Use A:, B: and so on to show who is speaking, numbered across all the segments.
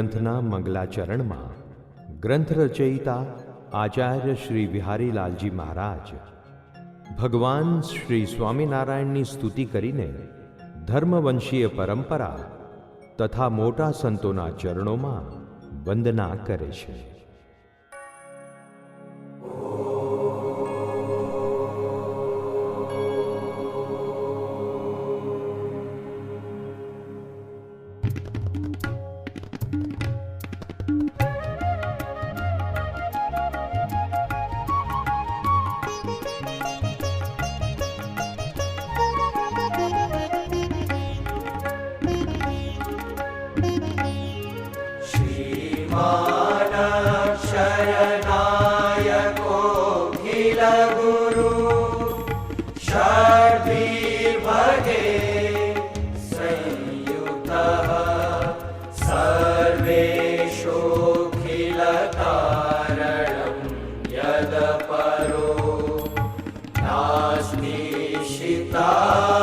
A: ગ્રંથના મંગલાચરણમાં ગ્રંથ રચયિતા આચાર્ય શ્રી વિહારીલાલજી મહારાજ ભગવાન શ્રી સ્વામિનારાયણની સ્તુતિ કરીને ધર્મવંશીય પરંપરા તથા મોટા સંતોના ચરણોમાં વંદના કરે છે.
B: Allah.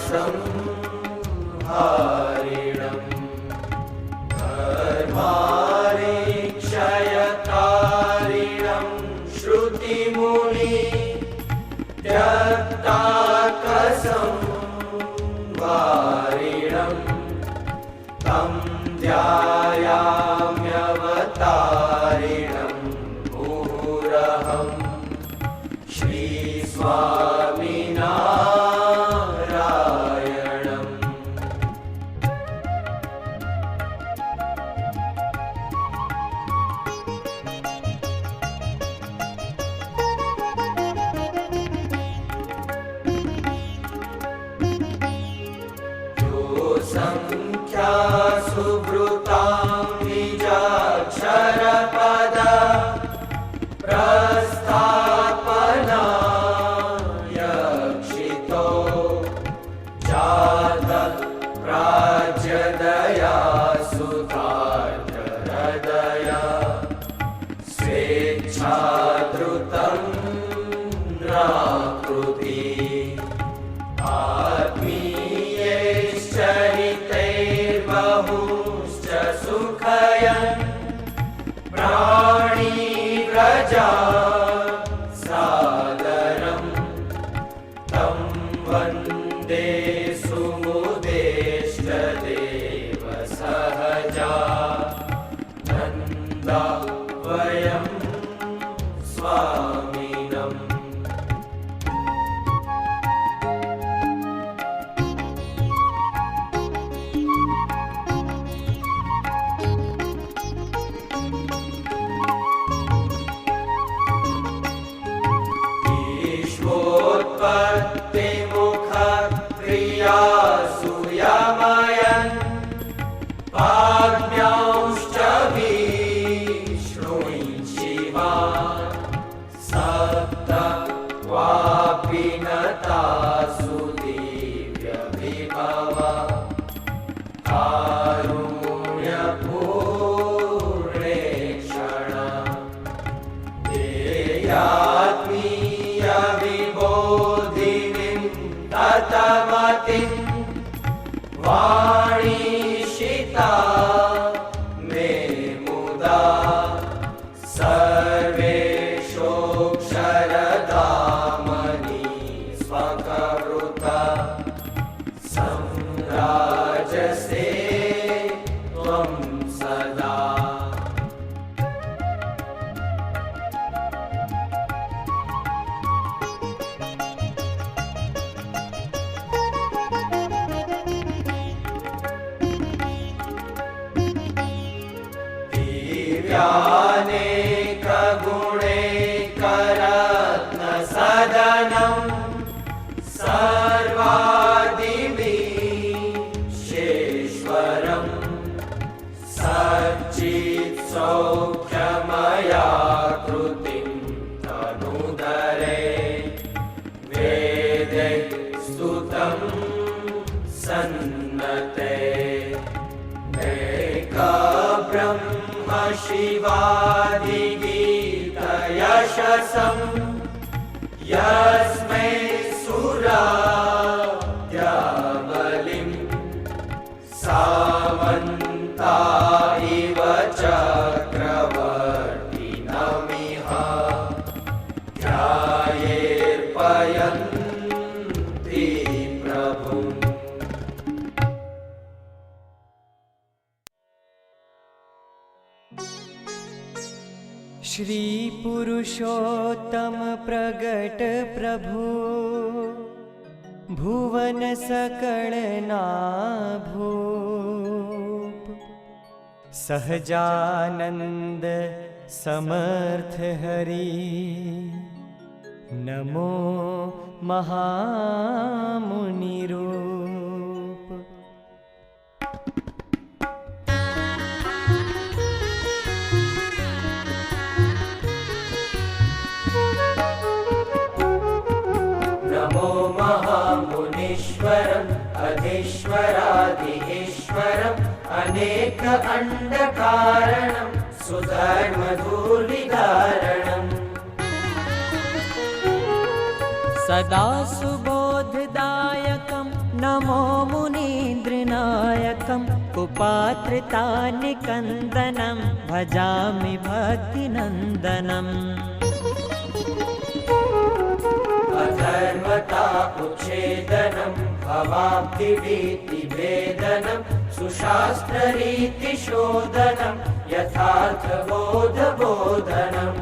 B: संहारिणं धर्मारिक्षयकारिणं श्रुतिमुनि त्यक्ताकसंवारिणं तं ध्याया 사 아.
C: श्रीपुरुषोत्तम प्रगट प्रभु भुवन सकळना भूप सहजानन्द समर्थ हरि नमो महामुनिरूप
B: अनेक अण्डकारणम् सुधर्मधूलिधारणम्
D: सदा सुबोधदायकं नमो मुनीन्द्रनायकं कुपात्रतानिकन्दनं भजामि भक्तिनन्दनम्
B: उच्छेदनम् भवाब्धिभीतिभेदनम् सुशास्त्ररीतिशोधनम् यथार्थबोधबोधनम्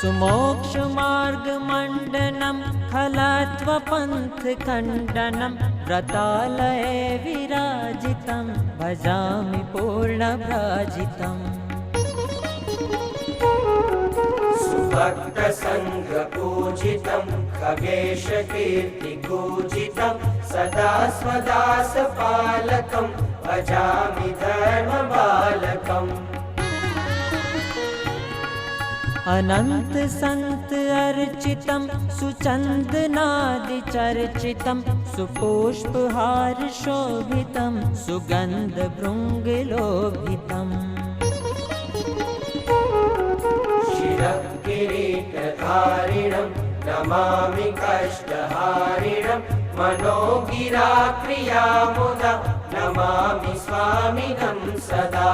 D: सुमोक्षमार्गमण्डनं खलत्वपन्थखण्डनं व्रतालये विराजितं भजामि पूर्णभ्राजितम्।
B: सुभक्तसङ्घपूजितम् खगेशकीर्तिपूजितम् सदा स्वदासपालकम् भजामि धर्मबालकम्
D: अनन्त सन्त अर्चितं सुचन्दनादिचर्चितं सुपुष्पहार शोभितं सुगन्धभृङ्गलोभितम्
B: किरीटधारिणम् नमामि कष्टहारिणम् मनोगिराक्रियामुदा नमामि स्वामिनं सदा।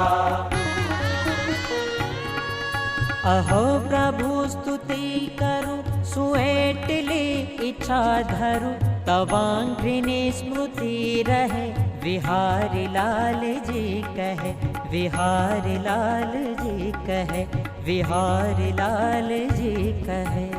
D: अहो प्रभु, स्तुति करु सुएटली इच्छा धरु तवांघ्रिणी स्मृति रहे, विहारी लाल जी कहे, विहारी लाल जी कहे विहार लाल जी कहे।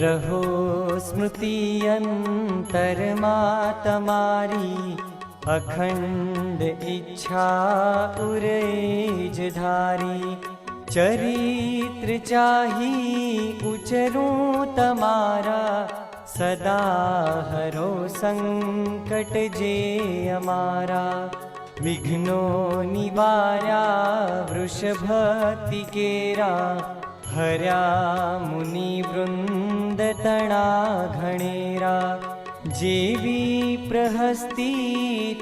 C: रहो स्मृति अंतर मा तमारी अखंड इच्छा उरेज धारी। चरित्र चाही उचरूं तमारा सदा हरो संकट जे अमारा। विघ्नो निवारा वृषभति मुनि वृंद मुनिवृन्दतना घणेरा। जेवी प्रहस्ति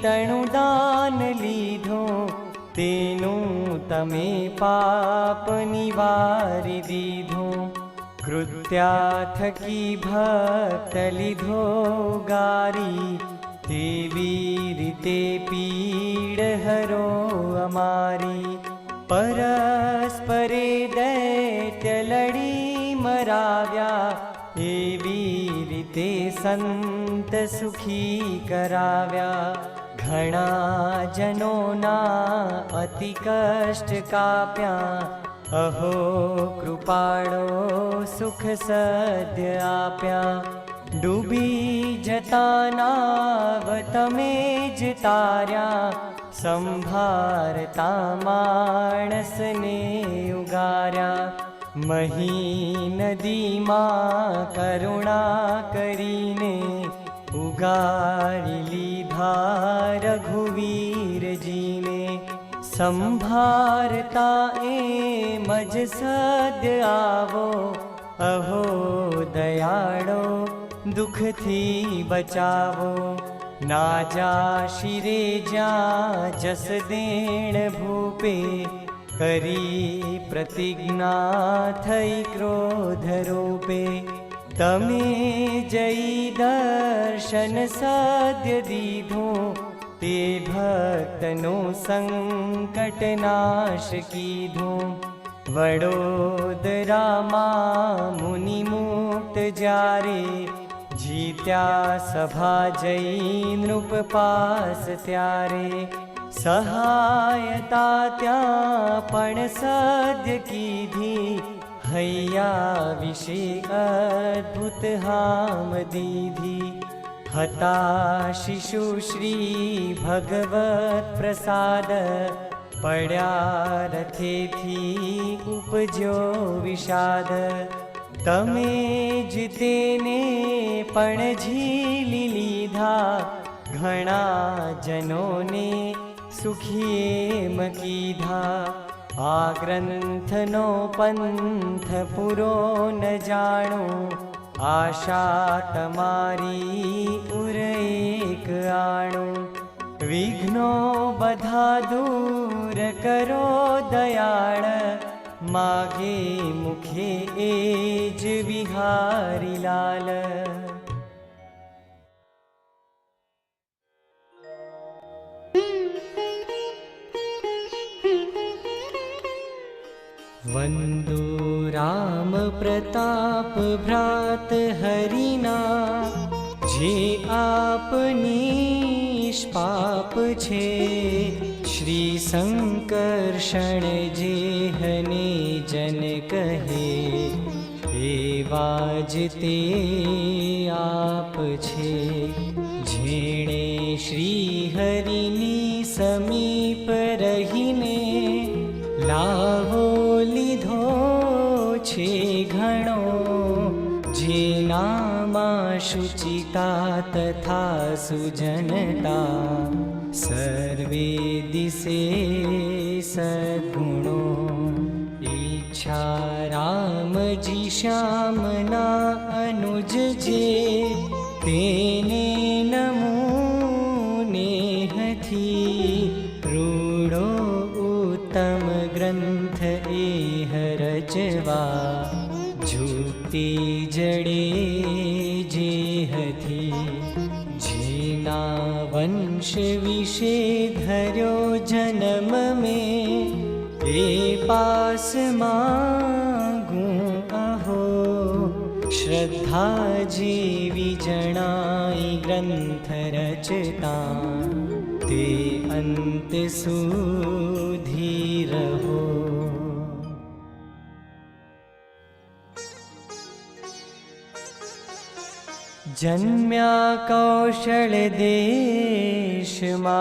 C: तणुदान लीधो। तेनु तमे पाप निवारि दीधो। धृत्याथकी भक्तलिधो गारी, देवी रिते पीड़ हरो अमारी। परस्परे दैत्य लड़ी मराव्या, देवी रिते संत सुखी कराव्या। घना घणा जनोना अति कष्ट काप्या સંત સુખી કરાવ્યા ઘણા જનોના અતિ કષ્ટ કાપ્યા અહો કૃપાળો સુખ સદ્ય આપ્યા ડૂબી જતા નાવ તમે જ તાર્યા સંભારતા માણસને ઉગાર્યા મહી નદીમાં કરુણા કરીને ઉગારી લીધા રઘુવીરજીને संभारता ए मज सद आवो, अहो दयाड़ो दुख थी बचावो। नाजा शिरे, जा जस देण भूपे, करी प्रतिज्ञा थई क्रोध रूपे। तमे जई दर्शन साध्य दीधो भक्नु सङ्कटनाश की धु वडोद रामा मुनिमूत जारे जीत्या सभाजै नृपपास त्यारे। सहायता त्याण सद्य कीधि हैया विषे विषि अद्भुतहम दीधि। हता शिशुश्री भगवत प्रसाद। पड़ा रथे थी उपजो विषाद। तमे जितेने पणझी झीली लीधा। घनों ने सुखी मकीधा। आ ग्रंथ नो पंथ पुरो न जाणो। આશા તમારી ઉરેક આણું વિઘ્નો બધા દૂર કરો દયાળ માગે મુખે એ જ વિહારી લાલ વંદુ રામ પ્રતાપ ભ્રાત હરિના જે આપની પાપ છે શ્રી સંકર્ષણ જે હને જન કહે એવા જ તે सुनता तथा सुजनता सर्वे दिशे सद्गुणो। इच्छा रामजी श्यामना अनुज जे ते जन्म में के पास मांगू अहो। श्रद्धा जीवी जनाई ग्रंथ रचता, ते अंत सुधी रहो। जन्म्या कौशल देशमा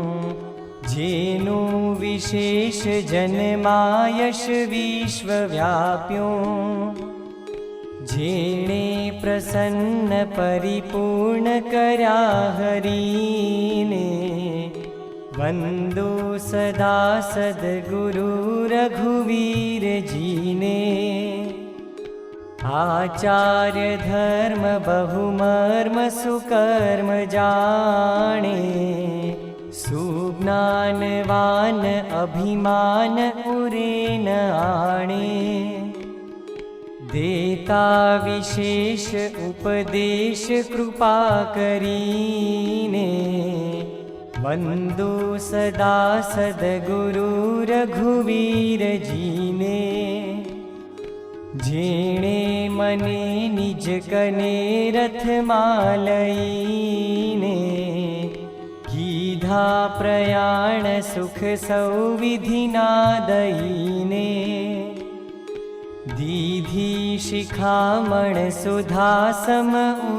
C: जेनु विशेष जनमायश विश्वव्याप्यो। जेणे प्रसन्न परिपूर्ण करा हरि बन्दो सदा सद्गुरु रघुवीर जिने। आचार्य धर्म बहुमर्म सुकर्म जाणे। सुज्ञानवान अभिमान उरेन आणे। देता विशेष उपदेश कृपा करीने। मन्दो सदा सद्गुरुघुवीर जिने जिणे मने निज कने रथमालयि प्रयाण सुख संविधिनादयिने। दीधि शिखामण सुधा समऊचरिणे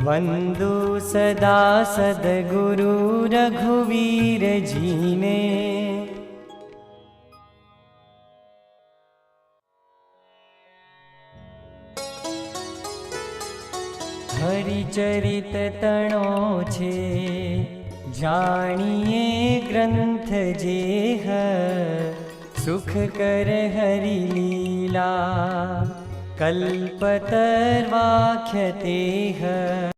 C: वन्दु सदा सद्गुरु रघुवीर હરિચરિત તણો છે જાણીએ ગ્રંથ જે હ સુખ કર હરિ લીલા કલ્પતર્વાખ્યતે હ